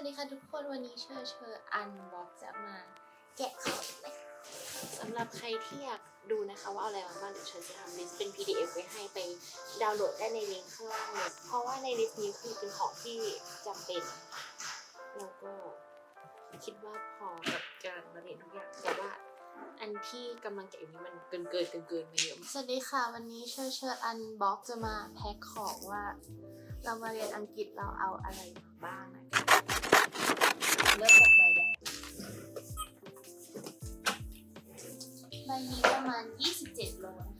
วัสดีค่ะทุกคนวันนี้เชอเชออันบ็อกจะมาแกะของเลยสำหรับใครที่อยากดูนะคะว่าเอาอะไรมาบ้างเดี๋ยวเชอจะทำลิสต์เป็น PDF ไว้ให้ไปดาวน์โหลดได้ในลิงก์ข้างล่างเลยเพราะว่าในลิสต์นี้คือเป็นของที่จำเป็นแล้วก็คิดว่าพอกับการมาเรียนทุกอย่างแต่ว่าอันที่กำลังแกะอยู่นี้มันเกินเกินเกินเกินมาเยอะสวัสดีค่ะวันนี้เชอเชออันบ็อกจะมาแพ็คของว่า เรามาเรียนอังกฤษเราเอาอะไรมาบ้าง เริ่มจากใบแดงใบนี้ประมาณ 27 โลนะคะ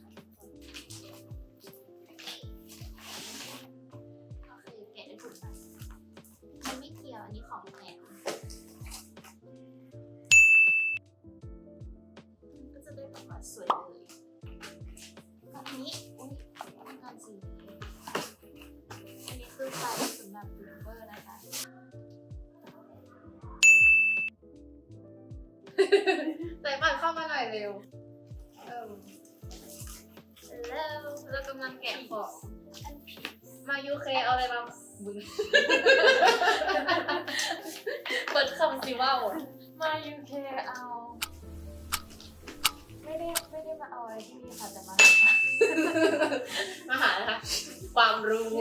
เข้ามาหน่อยเร็วเออแล้วเรากำลังแกะของมายูเคเอาอะไรมาบึงเปิดคำสิว่าวมา UK เอา ไม่ได้ไม่ได้มาเอาอะไรที่นี่ค่ะแต่มา มาหานะคะความรู้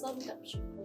เ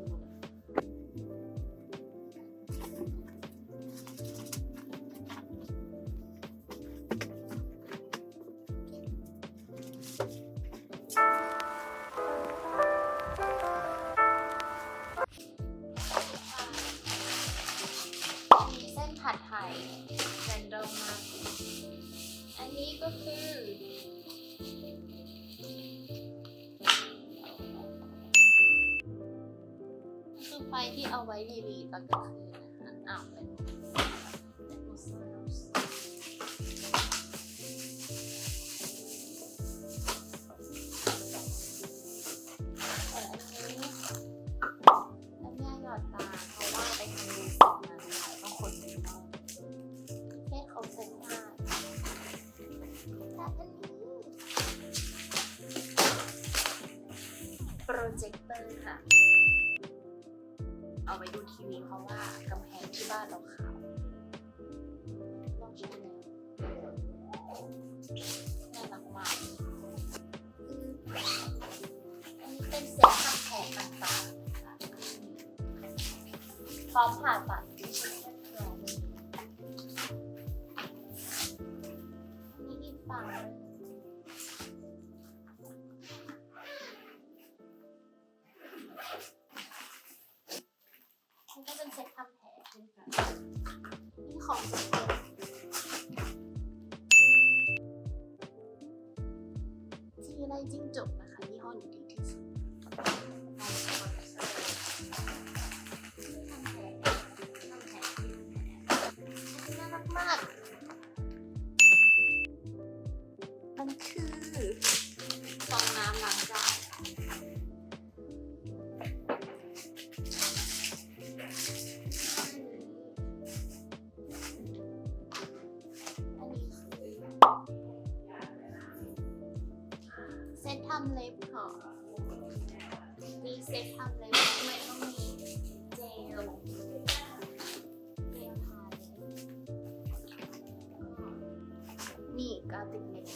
นี่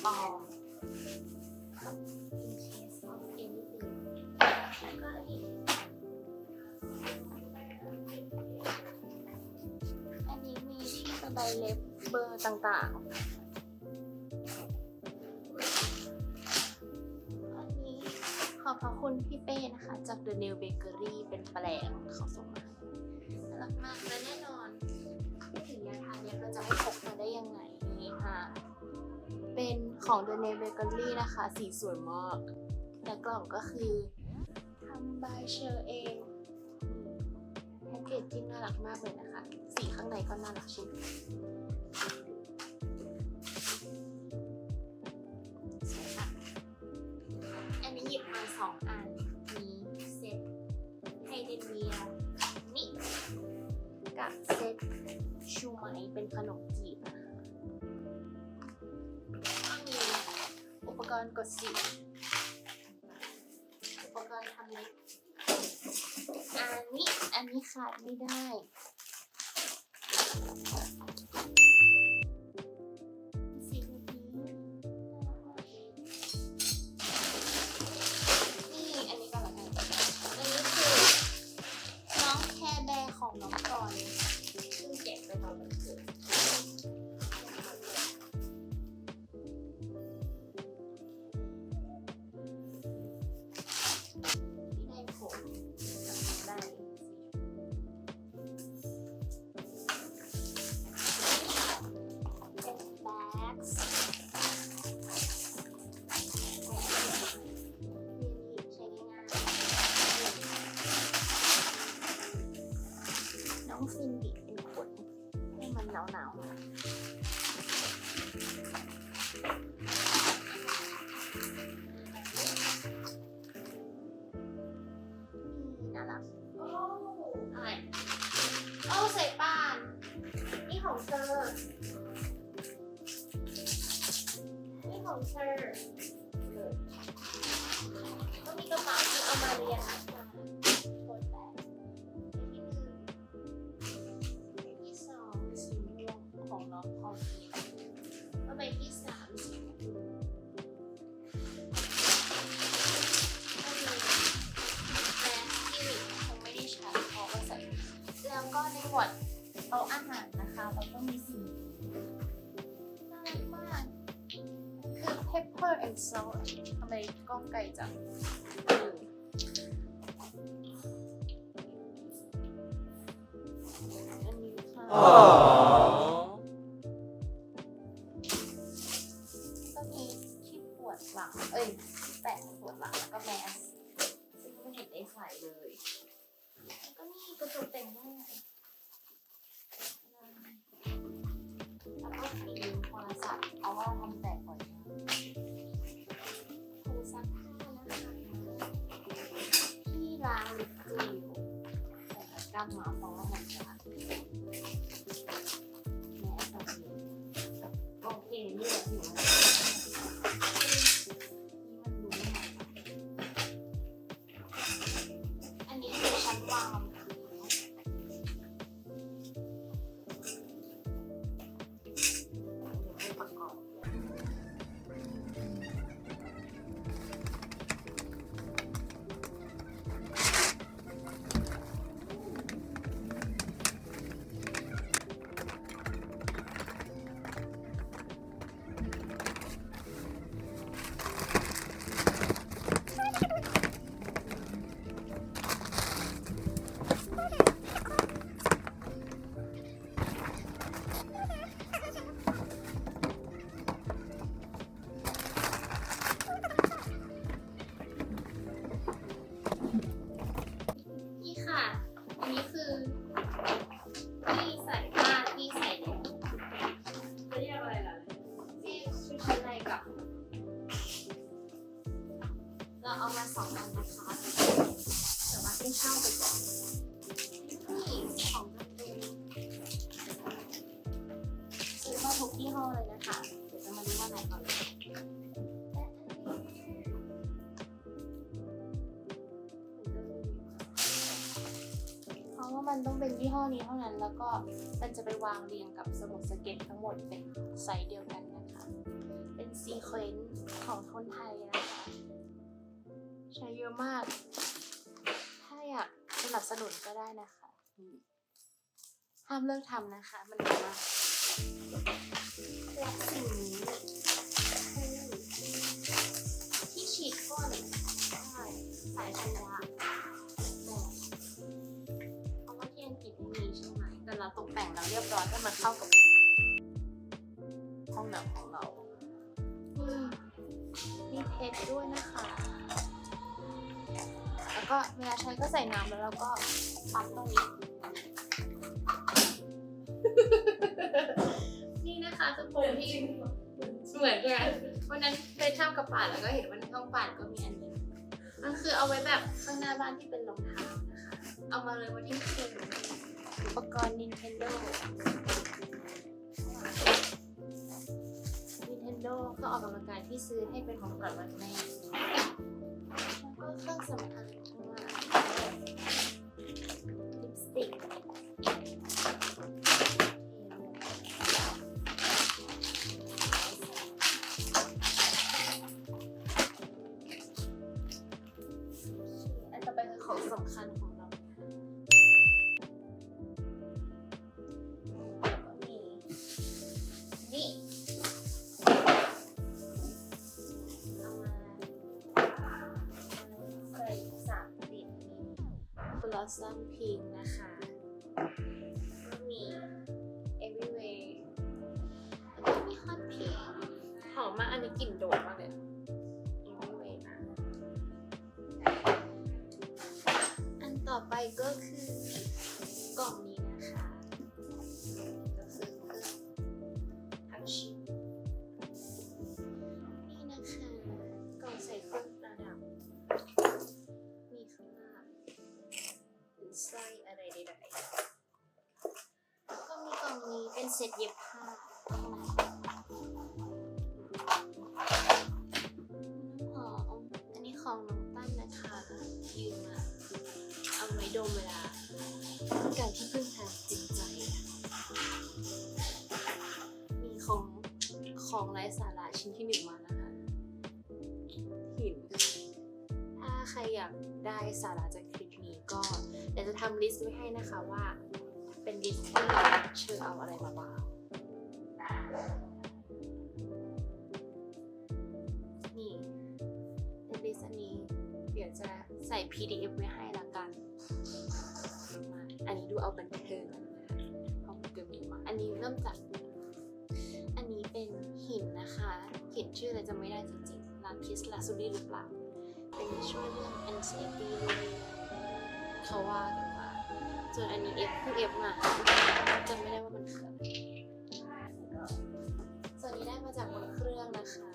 อม in case of anything แล้วก็อีกอันนี้มีที่ระบายเล็บเบอร์ต่างๆ อันนี้ขอบพระคุณพี่เป้นะคะ จาก The New Bakery เป็นแปลงเขาส่งมาน่ารักมากและแน่นอน ของ The New Bakery นะคะ สีสวยมากและกล่องก็คือทำบายเชอร์เองแพ็กเกจจิ้งน่ารักมากเลยนะคะ สีข้างในก็น่ารักชิ้น รณ์กดสีอุปกรณ์ทำเล็บอันนี้ อันนี้ขาดไม่ได้ นี่ของเธอ ไมกล้ แกลับ เราเอามาสองอันนะคะเดี๋ยวมากินข้าไปก่อนนี่ของจำเป็นซื้อมาทุกยี่ห้อเลยนะคะ เดี๋ยวจะมาดูว่าไหนก่อนมันต้องเป็นยี่ห้อนี้เท่านั้น แล้วก็มันจะไปวางเรียงกับสมุดสเก็ตทั้งหมดเป็นไซส์เดียวกัน เป็นซีเควนซ์ของคนไทยนะคะ ใช้เยอะมาก ถ้าอยากสนับสนุนก็ได้นะคะ ห้ามเลิกทำนะคะ มันดีมากและสิ่งนี้ที่ฉีดพ่นใช่สายชำระเพราะว่าที่อังกฤษไม่มีใช่ไหมแต่เราตกแต่งแล้วเรียบร้อยให้มันเข้ากับ ก็ใส่น้ำแล้วเราก็ปั๊มตรงนี้ นี่นะคะทุกคนที่เหมือนกันวันนั้นไปทำกับป่านแล้วก็เห็นวันช่องป่านก็มีอันนี้มันคือเอาไว้แบบข้างหน้าบ้านที่เป็นรองเท้านะคะ เอามาเลยวันที่คืนอุปกรณ์ Nintendo Nintendo ก็ออกกำลังกายที่ซื้อให้เป็นของขวัญวันแม่ ซ่อมพิงนะคะ ก็มี Everywhere แล้วก็มีฮอตพิงหอมมากอันนี้กลิ่นโดดมากเลย Everywhere นะ อันต่อไปก็คือ เป็นเซ็ตเย็บผ้าข้างในน้ำหอมอันนี้ของน้องตั้นนะคะยืมมาเอาไว้ดมเวลาต้องการที่พึ่งทางจิตใจ มีของของไร้สาระชิ้นที่หนึ่งมานะคะ หิน ถ้าใครอยากได้สาระจากคลิปนี้ก็เดี๋ยวจะทำลิสต์ไว้ให้นะคะว่า เป็นลิสต์ที่เราเชื่อเอาอะไรมาบ้างนี่ในลิสอันนี้ เดี๋ยวจะใส่ PDF ไว้ให้ละกัน อันนี้ดูเอาบันเทิงแล้วนะคะเพราะมันจะมีมาอันนี้เริ่มจาก อันนี้เป็นหินนะคะ เขียนชื่ออะไรจะไม่ได้จริงๆลาคิสลาซูรีหรือเปล่า เป็นช่วยเรื่อง anxiety เขาว่ากันว่า ส่วนอันนี้ F เพิ่ง F มาจำไม่ได้ว่ามันคืออะไรส่วนนี้ได้มาจากบนเครื่องนะคะ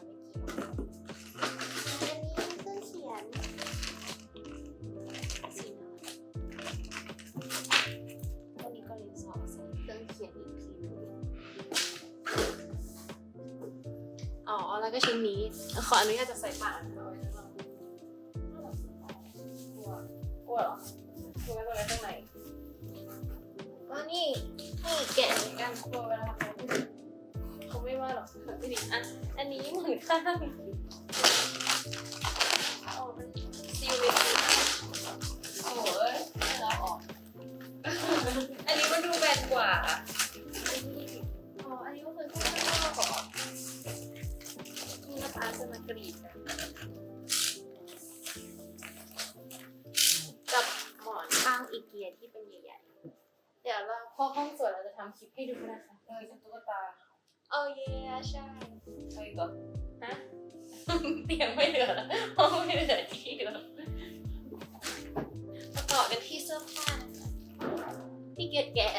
ไม่เกี่ยวอันนี้เครื่องเขียนสีน้ำวันนี้ก็เลยสอบใส่เครื่องเขียนอีกทีหนึงอ๋อแล้วก็ชิ้นนี้ขออนุญาตจะใส่ปากเอาไว้ข้างนอ เหมือนข้เป็นซีลเลยโอ้เราออกอันนี้มันดูแบนกว่าอันนี้อ๋ออันนี้ก็คือแค่ข้างนอกเหรอนี่นะคะจะมากรีดกับหมอนข้างอีเกียที่เป็นใหญ่ๆ เดี๋ยวเราพอห้องสวยเราจะทำคลิปให้ดูนะคะเออเป็นตุ๊กตา เออเย่ใช่ใช่ก่อนฮะ เตียงไม่เหลือแล้วห้องไม่เหลือที่แล้วมาต่อกันที่เสื้อผ้านะคะที่เกียจแกะ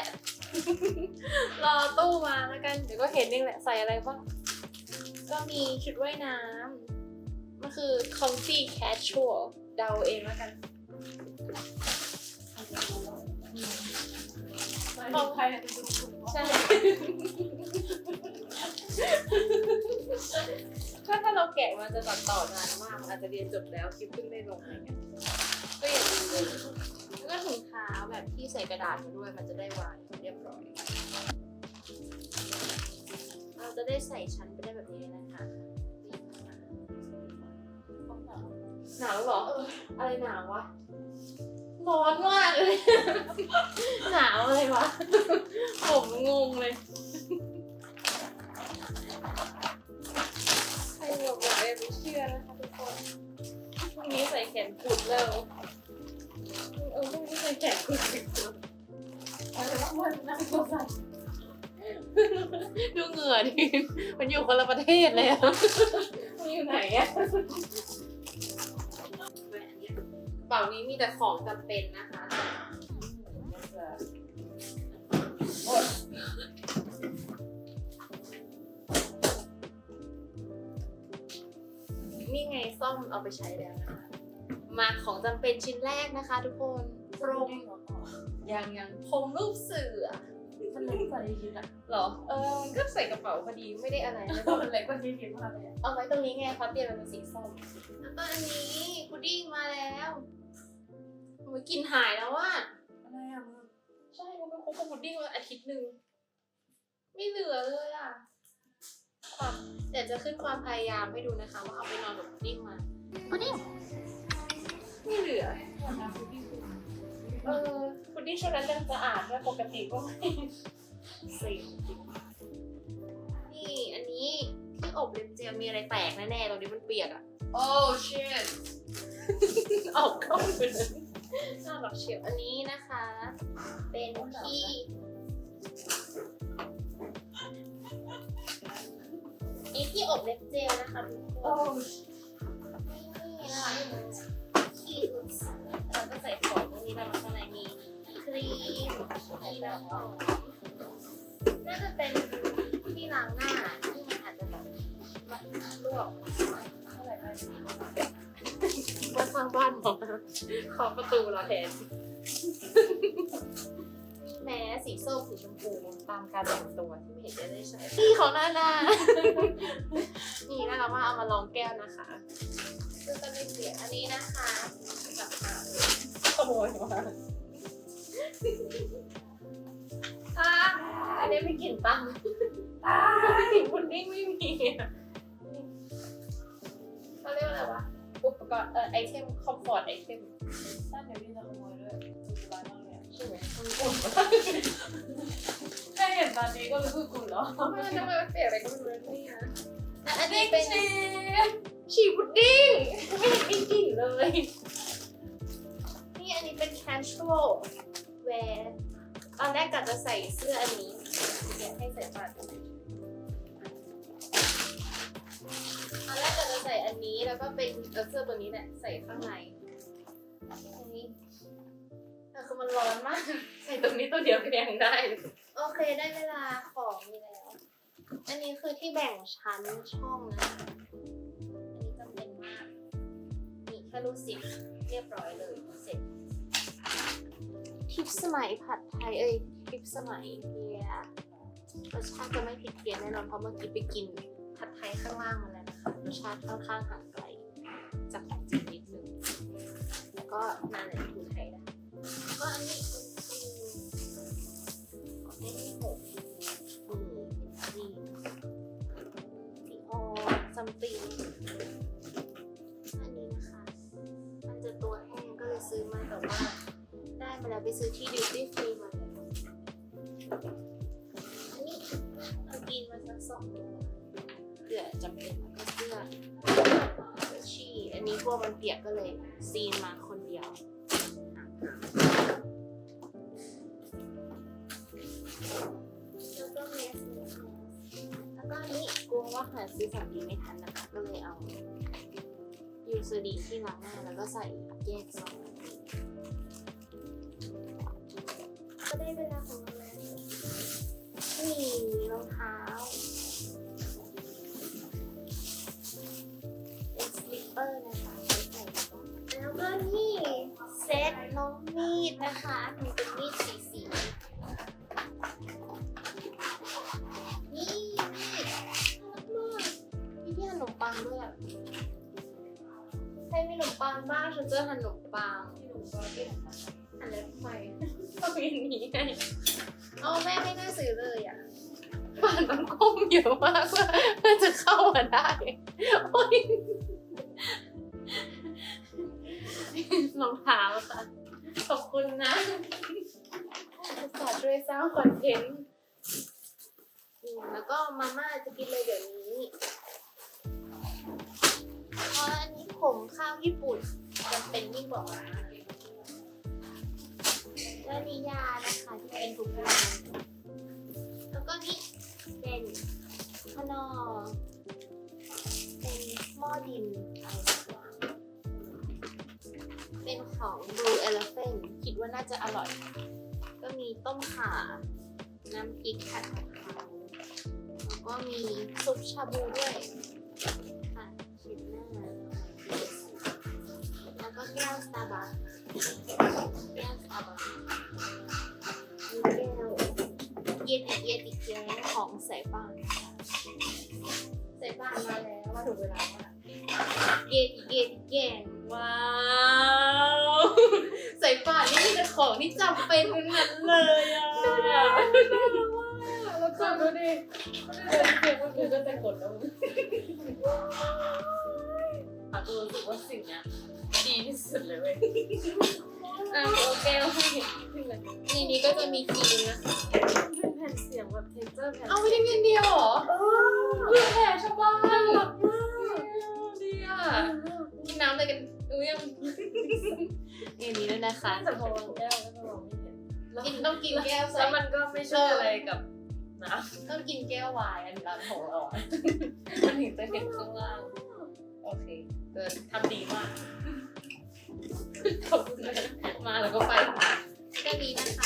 รอตู้มาแล้วกัน เดี๋ยวก็เห็นเองแหละใส่อะไรบ้าง ก็มีชุดว่ายน้ำมันคือ comfy casual เดาเองแล้วกันของใครเนี่ย ใช่ ถ้าถ้าเราแกะมันจะตัดต่อนานมากมันอาจจะเรียนจบแล้วคลิปเพิ่งได้ลงอะไรเงี้ยก็อย่าลืมเลยแล้วก็ถุงเท้าแบบที่ใส่กระดาษมาด้วยมันจะได้วางเรียบร้อย เราจะได้ใส่ชั้นไปได้แบบนี้เลยนะคะหนาวเหรอ อะไรหนาววะ ร้อนมากเลย หนาวอะไรวะ ผมงงเลย ใครบอกบอกเอไม่เชื่อนะคะทุกคนพรุ่งนี้ใส่แขนกุดแล้วเออพรุ่งนี้ใส่แขนกุดอีกแล้วอะไรวะมันนั่งตัวสั่นดูเหงื่อดิมันอยู่คนละประเทศเลยอะมันอยู่ไหนอะ กระเป๋านี้มีแต่ของจำเป็นนะคะนี่ไงซ่อมเอาไปใช้แล้วนะคะ มาของจำเป็นชิ้นแรกนะคะ ทุกคนพรมยังยังพรมรูปเสือมันเล็กกว่าที่คิดอะเหรอ เออมันก็ใส่กระเป๋าพอดีไม่ได้อะไรไม่ตัต้วองมันเล็กกว่าที่คิดมากเลยเอาไว้ตรงนี้ไงครับเปลี่ยนมันเป็นสีส้มแล้วก็อันนี้พุดดิ้งมาแล้ว มันกลินหายแล้วว่าอะไรอะมึงใช่มันเป็นคุกกับพุดดิ้งมาอาทิตย์หนึ่ง ไม่เหลือเลยอะความเดี๋ยวจะขึ้นความพยายามให้ดูนะคะ ว่าเอาไปนอนกับพุดดิ้งมาพุดดิ้งไม่เหลือ เออพุดดิ้งช่วงนั้นเรื่องสะอาดด้วยปกติก็ไม่สินี่อันนี้ที่อบเล็บเจลมีอะไรแตกแน่ๆตรงนี้มันเปียกอะ โอ้ชิตออกกล้องไปเลย น่ารักเชียวอันนี้นะคะ เป็นที่นี่ที่อบเล็บเจลนะคะทุกคนนี่นะคะที่เราก็ใส่ของตรงนี้แล้วข้างในมีครีมที่ล้างหน้าน่าจะเป็นที่ล้างหน้าที่มันอาจจะแบบลวกเท่าไหร่ไป ว่าสร้างบ้านหมอขอประตูเราแทนมีแม้สีส้มสีชมพูตามการแต่งตัวที่ไม่เห็นจะได้ใช้นี่ของหน้าหน้านี่นะคะว่าเอามาลองแก้วนะคะซึ่งก็ไม่เสียอันนี้นะคะกับหาขโมยมาอะอันนี้ไม่กลิ่นปังไม่กลิ่นพุดดิ้งไม่มีอะเขาเรียกว่าอะไรวะ อุปกรณ์เอ่อไอเทมคอมฟอร์ตไอเทมสั้นเดี๋ยวพี่จะขโมยด้วยสบายมากเลยใช่ไหมมันอุ่นมากแค่เห็นตอนนี้ก็รู้สึกกุ่นแล้วทำไมทำไมมันเปลี่ยนอะไรก็ไม่รู้นี่นะและอันนี้เป็นฉี่พุดดิ้งไม่เห็นมีกลิ่นเลย นี่อันนี้เป็น casual wear ตอนแรกกะจะใส่เสื้ออันนี้เดี๋ยวให้ใส่บัตร อันนี้แล้วก็เป็นเออเสื้อตัวนี้แหละใส่ข้างในอันนี้แต่คือมันร้อนมาก ใส่ตรงนี้ตัวเดียวก็ยังได้ โอเคได้เวลาของมีแล้ว อันนี้คือที่แบ่งชั้นช่องนะ อันนี้จำเป็นมาก มีแค่รูดซิปเรียบร้อยเลยเสร็จทิปสมัยผัดไทยเอ้ยทิปสมัยเพียรสชาติจะไม่ผิดเพี้ยนแน่นอนเพราะเมื่อกี้ไปกินผัดไทยข้างล่างมาแล้ว รสชาติค่อนข้างห่างไกลจากของจริงนิดนึงแล้วก็นานเลยดูไทยนะแล้วก็อันนี้เป็นสีของเล่นที่หกอืมสีสีออซัมติงอันนี้นะคะ มันจะตัวแห้งก็เลยซื้อมาแต่ว่า ได้มาแล้วไปซื้อที่ดิวตี้ฟรีมาแล้ว วมันเปียกก็เลยซีนมาคนเดียวแล้วก็เมสแล้วก็นี่กลัวว่าหาซื้อสำลีไม่ทันนะคะ ก็เลยเอายูซดีที่ล้างหน้าแล้วก็ใส่แยกซอง ดนะคะมันเป็นมีดสีสีนี่มีดน่ารักมากมีที่ขนมปังด้วยอะใครมีขนมปังบ้างฉันเจอขนมปังที่หนูก็เปลี่ยนมาอันเล็บไฟต้องอย่างนี้ไงเอาแม่ไม่น่าซื้อเลยอะป่านมันก้มเยอะมากเพื่อจะเข้ามาได้ นะฝากช่วยสร้างคอนเทนต์อืมแล้วก็มาม่าจะกินเลยเดี๋ยวนี้เพราะอันนี้ผมข้าวญี่ปุ่นจำเป็นยิ่งกว่าและนิยานะคะที่เป็นทุกวันแล้วก็นี่เป็นขนอเป็นหม้อดินอะไร เป็นของ Blue Elephant คิดว่าน่าจะอร่อย ก็มีต้มข่า น้ำพริกผัดกะเพราแล้วก็มีซุปชาบูด้วยค่ะชิมหน้าแล้วก็แก้วสตาร์บัคแก้วสตาร์บัคมีแก้วเย็นอีกเย็นอีกเย็นของสายป่านนะคะใส่บ้านมาแล้วมาถูกเวลาแล้วเย็นอีกเย็นอีกเย็นว้าวสายป่า นี่มีแต่ของที่จำเป็นทั้งนั้นเลยอะแล้วก็ดูดิเดินเสียงมันคือก็จะกดแล้วอาตูรู้สึกว่าสิ่งเนี้ยดีที่สุดเลยเว้ยอะโอเคโอเคขึ้นเลยในนี้ก็จะมีครีมนะเป็นแผ่นเสียงแบบเทคเจอร์แผ่นเอาไม่ได้เงินเดียวเหรอเออเพื่อแผ่ชาวบ้านน่ารักมากดีอะกินน้ำอะไรกัน อุ้ยยังอันนี้ด้วยนะคะแต่พอวางแก้วก็จะมองไม่เห็นกินต้องกินแก้วใส่แล้วมันก็ไม่ช่วยอะไรกับน้ต้องกินแก้ววายอันร้านของเราอะมันถึงจะเห็นข้างล่างำโอเคเกิดทำดีมากขอบคุณเลยมาแล้วก็ไปก็ดีนะคะ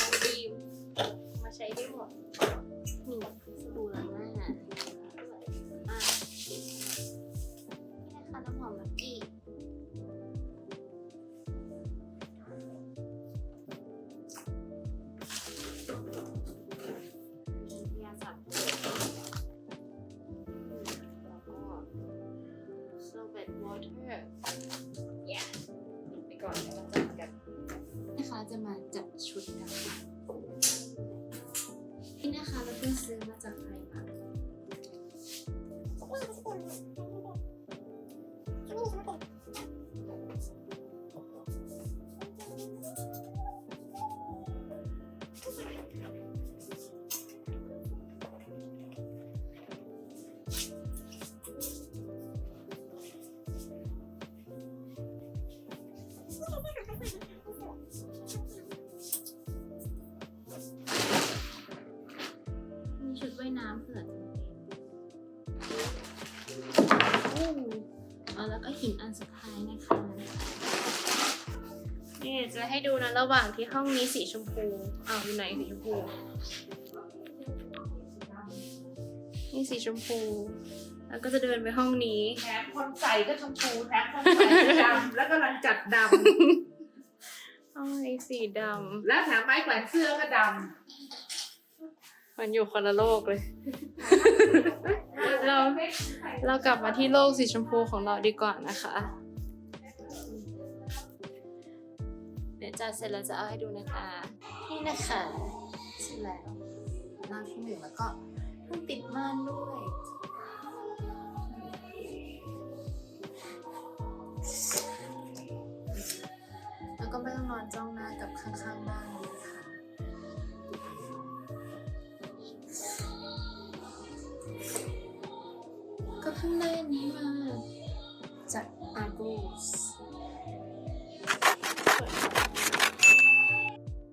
จะให้ดูนะระหว่างที่ห้องนี้สีชมพูอ้าวอยู่ไหนสีชมพูนี่สีชมพู แล้วก็จะเดินไปห้องนี้แถมคนใส่ก็ชมพูแถมคนใส่ก็ดำแล้วกำลังจัดดห้องนี้สีดำแล้วแถมไม้แขวนเสื้อก็ดำมันอยู่คนละโลกเลยเรา เรากลับมาที่โลกสีชมพูของเราดีกว่านะคะ ยวจัดเสร็จแล้วจะเอาให้ดูนะคะ นี่นะคะเสร็จแล้วน้าที่หนึ่งแล้วก็เพิ่งติดม่านด้วยแล้วก็ไม่ต้องนอนจ้องหน้ากับข้างๆบ้านเลยนะคะก็เพิ่งได้อันนี้มาจาก Argos